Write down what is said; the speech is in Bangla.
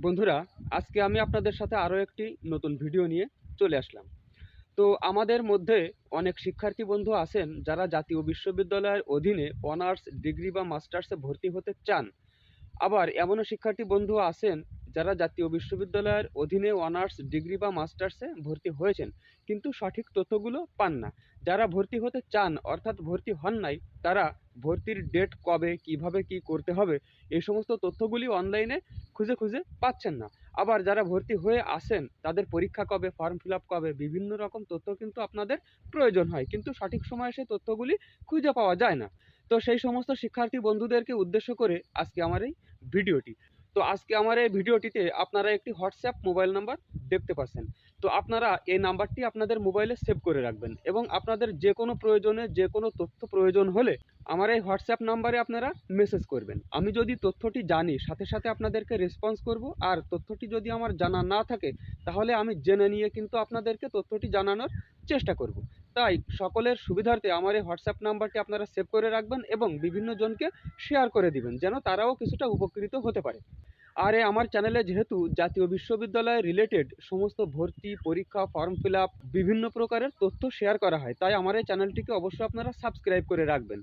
বন্ধুরা, আজকে আমি আপনাদের সাথে আরও একটি নতুন ভিডিও নিয়ে চলে আসলাম। তো আমাদের মধ্যে অনেক শিক্ষার্থী বন্ধু আছেন যারা জাতীয় বিশ্ববিদ্যালয়ের অধীনে অনার্স, ডিগ্রি বা মাস্টার্সে ভর্তি হতে চান। আবার এমনও শিক্ষার্থী বন্ধু আছেন যারা জাতীয় বিশ্ববিদ্যালয়ের অধীনে অনার্স, ডিগ্রি বা মাস্টার্সে ভর্তি হয়েছেন, কিন্তু সঠিক তথ্যগুলো পান না। যারা ভর্তি হতে চান, অর্থাৎ ভর্তি হন নাই, তারা ভর্তির ডেট কবে, কীভাবে, কি করতে হবে, এই সমস্ত তথ্যগুলি অনলাইনে খুঁজে খুঁজে পাচ্ছেন না। আবার যারা ভর্তি হয়ে আসেন, তাদের পরীক্ষা কবে ফর্ম ফিল আপ কবে, বিভিন্ন রকম তথ্য কিন্তু আপনাদের প্রয়োজন হয়। কিন্তু সঠিক সময়ে সেই তথ্যগুলি খুঁজে পাওয়া যায় না। তো সেই সমস্ত শিক্ষার্থী বন্ধুদেরকে উদ্দেশ্য করে আজকে আমার এই ভিডিওটি। তো আজকে আমার এই ভিডিওটিতে আপনারা একটি হোয়াটসঅ্যাপ মোবাইল নাম্বার দেখতে পাচ্ছেন। তো আপনারা এই নাম্বারটি আপনাদের মোবাইলে সেভ করে রাখবেন এবং আপনাদের যে কোনো প্রয়োজনে যে কোনো তথ্য প্রয়োজন হলে আমার এই হোয়াটসঅ্যাপ নাম্বারে আপনারা মেসেজ করবেন। আমি যদি তথ্যটি জানি, সাথে সাথে আপনাদেরকে রেসপন্স করব। আর তথ্যটি যদি আমার জানা না থাকে, তাহলে আমি জেনে নিয়ে কিন্তু আপনাদেরকে তথ্যটি জানানোর চেষ্টা করব। তাই সকলের সুবিধার্থে আমার এই হোয়াটসঅ্যাপ নাম্বারটি আপনারা সেভ করে রাখবেন এবং বিভিন্ন জনকে শেয়ার করে দিবেন, যেন তারাও কিছুটা উপকৃত হতে পারে। আর আমার চ্যানেলে যেহেতু জাতীয় বিশ্ববিদ্যালয় রিলেটেড সমস্ত ভর্তি, পরীক্ষা ফর্ম ফিল বিভিন্ন প্রকারের তথ্য শেয়ার করা হয়, তাই আমার এই চ্যানেলটিকে অবশ্যই আপনারা সাবস্ক্রাইব করে রাখবেন।